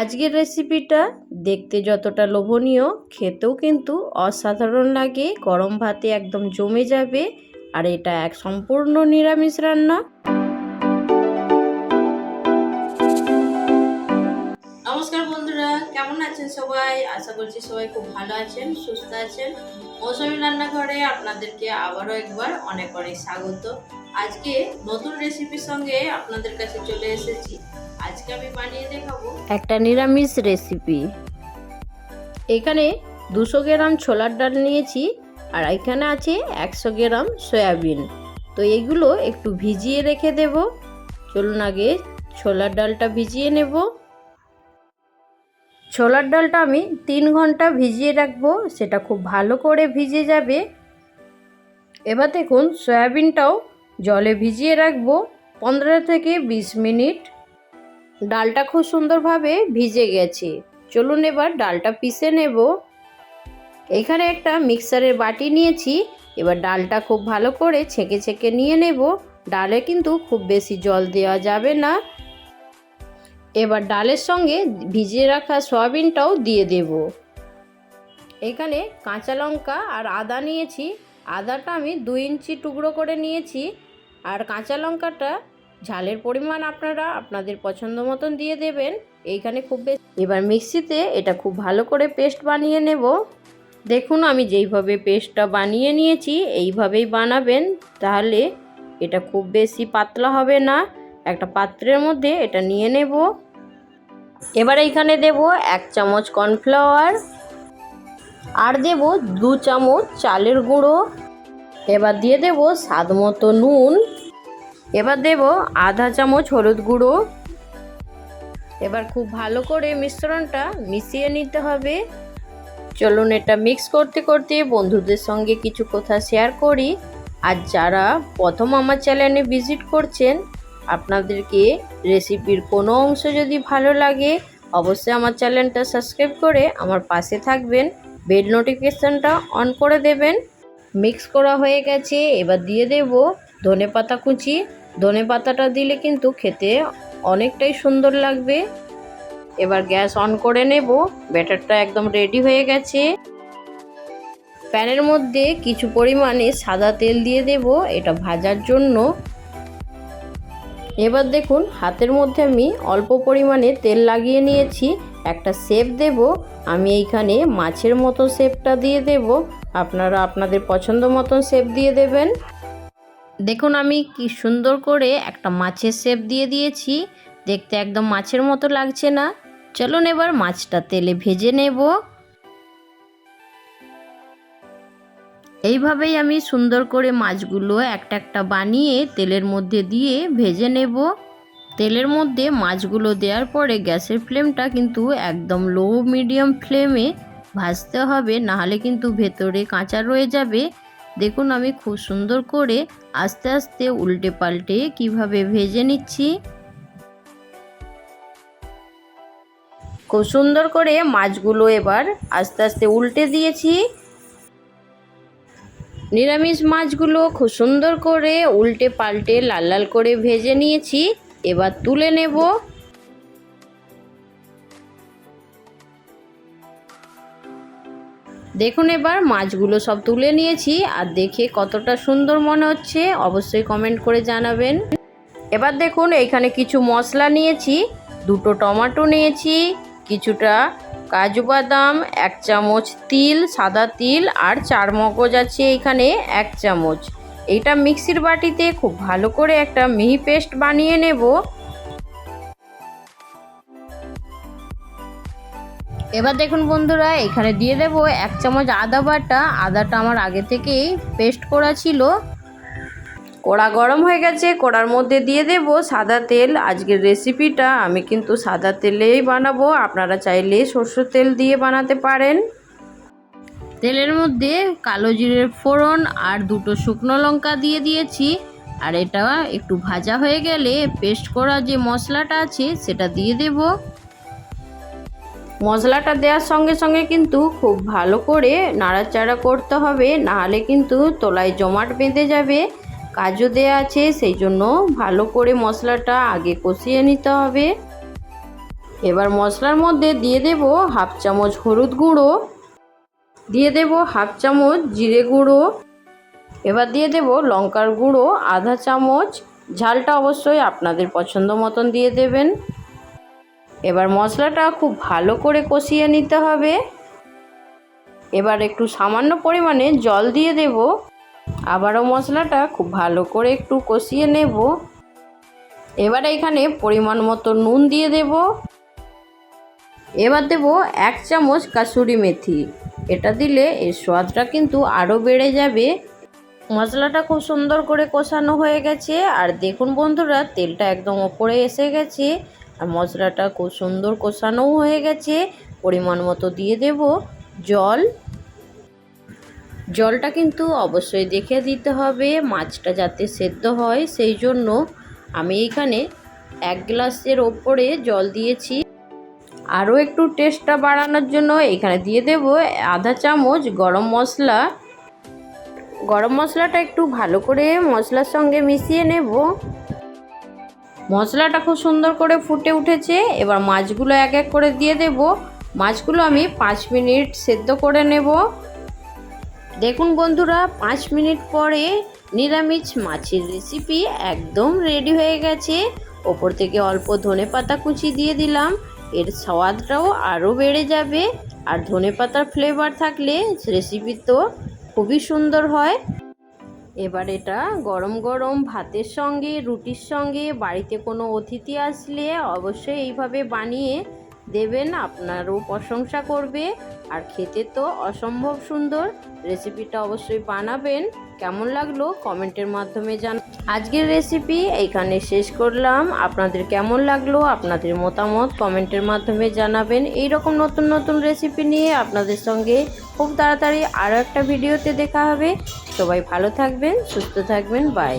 আজকের রেসিপিটা দেখতে যতটা লোভনীয়, খেতেও কিন্তু অসাধারণ লাগে। গরম ভাতে একদম জমে যাবে আর এটা এক সম্পূর্ণ নিরামিষ রান্না। নমস্কার বন্ধুরা, কেমন আছেন সবাই? আশা করছি সবাই খুব ভালো আছেন, সুস্থ আছেন। মৌসুমী রান্নাঘরে আপনাদেরকে আবারও একবার অনেক অনেক স্বাগত। আজকে নতুন রেসিপির সঙ্গে আপনাদের কাছে চলে এসেছি। আজকে আমি বানিয়ে দেখাবো একটা নিরামিষ রেসিপি এখানে দুশো গ্রাম ছোলার ডাল নিয়েছি আর এখানে আছে একশো গ্রাম সয়াবিন। তো এগুলো একটু ভিজিয়ে রেখে দেব। চলুন আগে ছোলার ডালটা ভিজিয়ে নেব। ছোলার ডালটা আমি তিন ঘণ্টা ভিজিয়ে রাখব, সেটা খুব ভালো করে ভিজে যাবে। এবার দেখুন, সয়াবিনটাও জলে ভিজিয়ে রাখব পনেরো থেকে বিশ মিনিট। ডালটা খুব সুন্দরভাবে ভিজে গেছে। চলুন এবার ডালটা পিষে নেব। এখানে একটা মিক্সারের বাটি নিয়েছি। এবার ডালটা খুব ভালো করে ছেঁকে ছেঁকে নিয়ে নেব। ডালে কিন্তু খুব বেশি জল দেওয়া যাবে না। এবার ডালের সঙ্গে ভিজিয়ে রাখা সয়াবিনটাও দিয়ে দেব। এখানে কাঁচা লঙ্কা আর আদা নিয়েছি। আদাটা আমি দুই ইঞ্চি টুকরো করে নিয়েছি। আর কাঁচা লঙ্কাটা ঝালের পরিমাণ আপনারা আপনাদের পছন্দ মতন দিয়ে দেবেন। এইখানে খুব বেশি এবার মিক্সিতে এটা খুব ভালো করে পেস্ট বানিয়ে নেব। দেখুন, আমি যেইভাবে পেস্টটা বানিয়ে নিয়েছি, এইভাবেই বানাবেন। তাহলে এটা খুব বেশি পাতলা হবে না। একটা পাত্রের মধ্যে এটা নিয়ে নেব। এবার এইখানে দেব এক চামচ কর্নফ্লাওয়ার। আর দেব দু চামচ চালের গুঁড়ো। এবার দিয়ে দেব স্বাদ মতো নুন। এবার দেব আধা চামচ হলুদ গুঁড়ো। এবার খুব ভালো করে মিশ্রণটা মিশিয়ে নিতে হবে। চলুন এটা মিক্স করতে করতে বন্ধুদের সঙ্গে কিছু কথা শেয়ার করি। আর যারা প্রথম আমার চ্যানেলে ভিজিট করছেন, আপনাদেরকে রেসিপির কোনো অংশ যদি ভালো লাগে, অবশ্যই আমার চ্যানেলটা সাবস্ক্রাইব করে আমার পাশে থাকবেন। বেল নোটিফিকেশানটা অন করে দেবেন। মিক্স করা হয়ে গেছে, এবার দিয়ে দেব ধনে পাতা কুচি। ধনে পাতাটা দিলে কিন্তু খেতে অনেকটাই সুন্দর লাগবে। এবার গ্যাস অন করে নেব, ব্যাটারটা একদম রেডি হয়ে গেছে। প্যানের মধ্যে কিছু পরিমাণে সাদা তেল দিয়ে দেব, এটা ভাজার জন্য। এবার দেখুন, হাতের মধ্যে আমি অল্প পরিমাণে তেল লাগিয়ে নিয়েছি। একটা শেপ দেব, আমি এইখানে মাছের মতো শেপটা দিয়ে দেব। আপনারা আপনাদের পছন্দ মতন শেপ দিয়ে দেবেন। দেখুন, আমি কি সুন্দর করে একটা মাছের শেপ দিয়ে দিয়েছি। দেখতে একদম মাছের মতো লাগছে না। চলুন এবার মাছটা তেলে ভেজে নেব। এইভাবেই আমি সুন্দর করে মাছগুলো একটা একটা বানিয়ে তেলের মধ্যে দিয়ে ভেজে নেব। তেলের মধ্যে মাছগুলো দেওয়ার পরে গ্যাসের ফ্লেমটা কিন্তু একদম লো মিডিয়াম ফ্লেমে ভাজতে হবে। নাহলে কিন্তু ভেতরে কাঁচা রয়ে যাবে। দেখুন আমি খুব সুন্দর করে আস্তে আস্তে উল্টে পাল্টে কীভাবে ভেজে নিচ্ছি। খুব সুন্দর করে মাছগুলো এবার আস্তে আস্তে উল্টে দিয়েছি। নিরামিষ মাছগুলো খুব সুন্দর করে উল্টে পাল্টে লাল লাল করে ভেজে নিয়েছি। এবার তুলে নেব। দেখুন এবার, মাছগুলো সব তুলে নিয়েছি আর দেখে কতটা সুন্দর মনে হচ্ছে, অবশ্যই কমেন্ট করে জানাবেন। এবার দেখুন, এখানে কিছু মশলা নিয়েছি, দুটো টমেটো নিয়েছি, কিছুটা কাজু বাদাম, এক চামচ তিল, সাদা তিল আর চার মগজ আছে এখানে, এক চামচ। এইটা মিক্সির বাটিতে খুব ভালো করে একটা মিহি পেস্ট বানিয়ে নেব। এবার দেখুন বন্ধুরা, এখানে দিয়ে দেব এক চামচ আদা বাটা। আদাটা আমার আগে থেকেই পেস্ট করা ছিল। কড়া গরম হয়ে গেছে, কড়ার মধ্যে দিয়ে দেব সাদা তেল। আজকের রেসিপিটা আমি কিন্তু সাদা তেলেই বানাবো। আপনারা চাইলে সর্ষের তেল দিয়ে বানাতে পারেন। তেলের মধ্যে কালো জিরের ফোড়ন আর দুটো শুকনো লঙ্কা দিয়ে দিয়েছি। আর এটা একটু ভাজা হয়ে গেলে পেস্ট করা যে মশলাটা আছে, সেটা দিয়ে দেব। মশলাটা দেওয়ার সঙ্গে সঙ্গে কিন্তু খুব ভালো করে নাড়াচাড়া করতে হবে, নাহলে কিন্তু তলায় জমাট বেঁধে যাবে। কাজু দেওয়া আছে, সেই জন্য ভালো করে মশলাটা আগে কষিয়ে নিতে হবে। এবার মশলার মধ্যে দিয়ে দেব হাফ চামচ হলুদ গুঁড়ো, দিয়ে দেব হাফ চামচ জিরে গুঁড়ো, এবার দিয়ে দেব লঙ্কার গুঁড়ো, আধা চামচ, ঝালটা অবশ্যই আপনাদের পছন্দ মতন দিয়ে দেবেন। এবার মশলাটা খুব ভালো করে কষিয়ে নিতে হবে। এবার একটু সামান্য পরিমাণে জল দিয়ে দেব। আবারও মশলাটা খুব ভালো করে একটু কষিয়ে নেব। এবার এখানে পরিমাণ মতো নুন দিয়ে দেব। এবার দেব এক চামচ কাসুরি মেথি। এটা দিলে এর স্বাদটা কিন্তু আরও বেড়ে যাবে। মশলাটা খুব সুন্দর করে কষানো হয়ে গেছে। আর দেখুন বন্ধুরা, তেলটা একদম ওপরে এসে গেছে। আর মশলাটা খুব সুন্দর কষানোও হয়ে গেছে। পরিমাণ মতো দিয়ে দেব জল। জলটা কিন্তু অবশ্যই দেখে দিতে হবে, মাছটা যাতে সেদ্ধ হয়। সেই জন্য আমি এখানে এক গ্লাসের ওপরে জল দিয়েছি। আরও একটু টেস্টটা বাড়ানোর জন্য এখানে দিয়ে দেব আধা চামচ গরম মশলা। গরম মশলাটা একটু ভালো করে মশলার সঙ্গে মিশিয়ে নেব। মশলাটা খুব সুন্দর করে ফুটে উঠেছে। এবার মাছগুলো এক এক করে দিয়ে দেব। মাছগুলো আমি পাঁচ মিনিট সেদ্ধ করে নেব। দেখুন বন্ধুরা, পাঁচ মিনিট পরে নিরামিষ মাছের রেসিপি একদম রেডি হয়ে গেছে। ওপর থেকে অল্প ধনে পাতা কুচি দিয়ে দিলাম। এর স্বাদটাও আরও বেড়ে যাবে। আর ধনে পাতার ফ্লেভার থাকলে রেসিপি তো খুবই সুন্দর হয়। এবার এটা গরম গরম ভাতের সঙ্গে, রুটির সঙ্গে, বাড়িতে কোনো অতিথি আসলে অবশ্যই এইভাবে বানিয়ে দেবেন আপনারও প্রশংসা করবে। আর খেতে তো অসম্ভব সুন্দর। রেসিপিটা অবশ্যই বানাবেন। কেমন লাগল কমেন্টের মাধ্যমে জান আজকের রেসিপি এইখানে শেষ করলাম। আপনাদের কেমন লাগল, আপনাদের মতামত কমেন্টের মাধ্যমে জানাবেন। এই রকম নতুন নতুন রেসিপি নিয়ে আপনাদের সঙ্গে খুব তাড়াতাড়ি আরও একটা ভিডিওতে দেখা হবে। সবাই ভালো থাকবেন, সুস্থ থাকবেন বাই